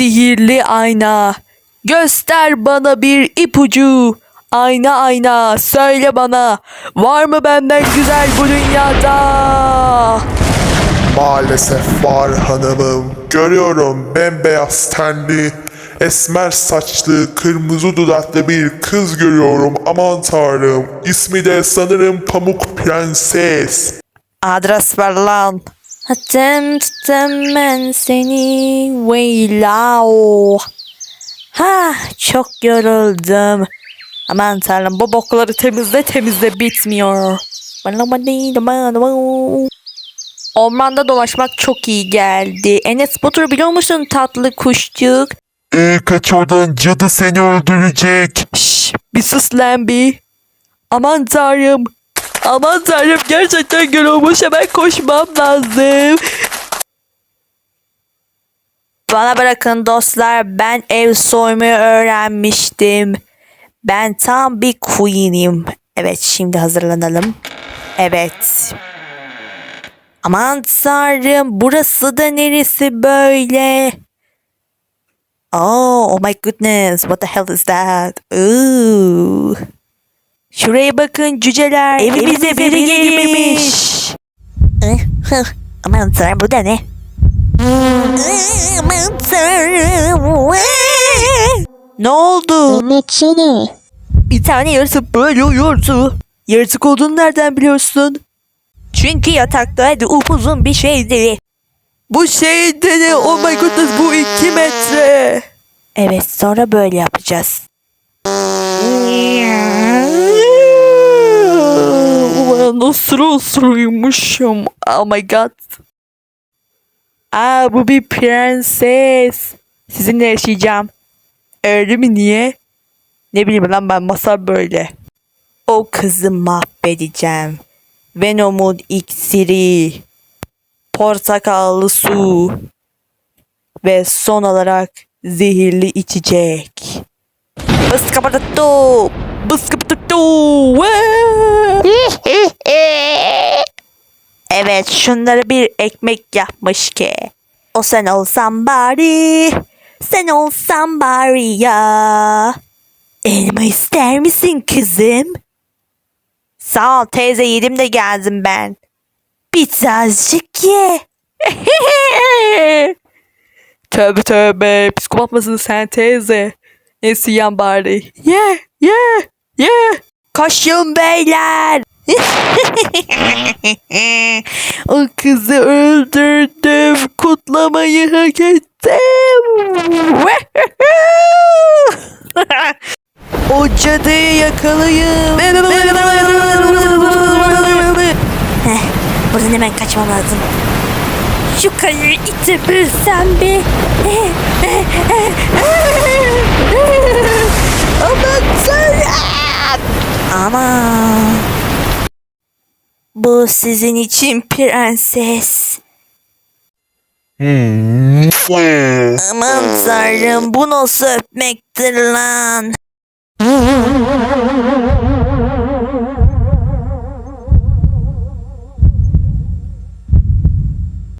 sihirli ayna. Göster bana bir ipucu. Ayna ayna söyle bana. Var mı benden güzel bu dünyada? Maalesef var hanımım. Görüyorum bembeyaz tenli, esmer saçlı, kırmızı dudaklı bir kız görüyorum. Aman tanrım. İsmi de sanırım Pamuk Prenses. Adres ver lan. Hatem tutem ben seni Veylao. Ha çok yoruldum. Aman tanrım bu bokları temizle temizle bitmiyor. Ormanda dolaşmak çok iyi geldi. Enes Batur biliyor musun tatlı kuşçuk? Ee, kaç oradan cadı seni öldürecek. Şşş bir sus lan bir. Aman tanrım. Aman tanrım gerçekten gün olmuş hemen koşmam lazım. Bana bırakın dostlar ben ev soymayı öğrenmiştim. Ben tam bir queen'im. Evet şimdi hazırlanalım. Evet. Aman tanrım burası da neresi böyle? Oh, oh my goodness, what the hell is that? Ooh. Şuraya bakın cüceler. Evimize biri girmemiş. Aman tanrım bu da ne? Aman tanrım. Ne oldu? Mehmetçini. Bir tane yaratık böyle uyuyordu. Yaratık olduğunu nereden biliyorsun? Çünkü yataktaydı upuzun bir şeydi. Bu şey de ne? Oh my goodness bu iki metre. Evet sonra böyle yapacağız. Osuru osuruymuşum. Oh my god. Aa bu bir prenses. Sizinle yaşayacağım. Öyle mi niye? Ne bileyim lan ben masal böyle. O kızı mahvedeceğim. Venom'un iksiri. Portakallı su. Ve son olarak zehirli içecek. Bıs kapattu. Bıs kapattu. Evet şunları bir ekmek yapmış ki. O sen olsan bari. Sen olsan bari ya. Elma ister misin kızım? Sağ ol teyze yedim de geldim ben. Bir tazecik ye. tövbe tövbe psikopat mısın sen teyze? Neyse yiyen bari. Ye ye ye. Koşun beyler. O kızı öldürdüm. Kutlamayı hak ettim. o cadıyı yakalayın. Buradan hemen kaçmam lazım. Şu kayayı itebilsem bir. Aman tanrım. Ama bu sizin için prenses. Aman tanrım bu nasıl öpmektir lan?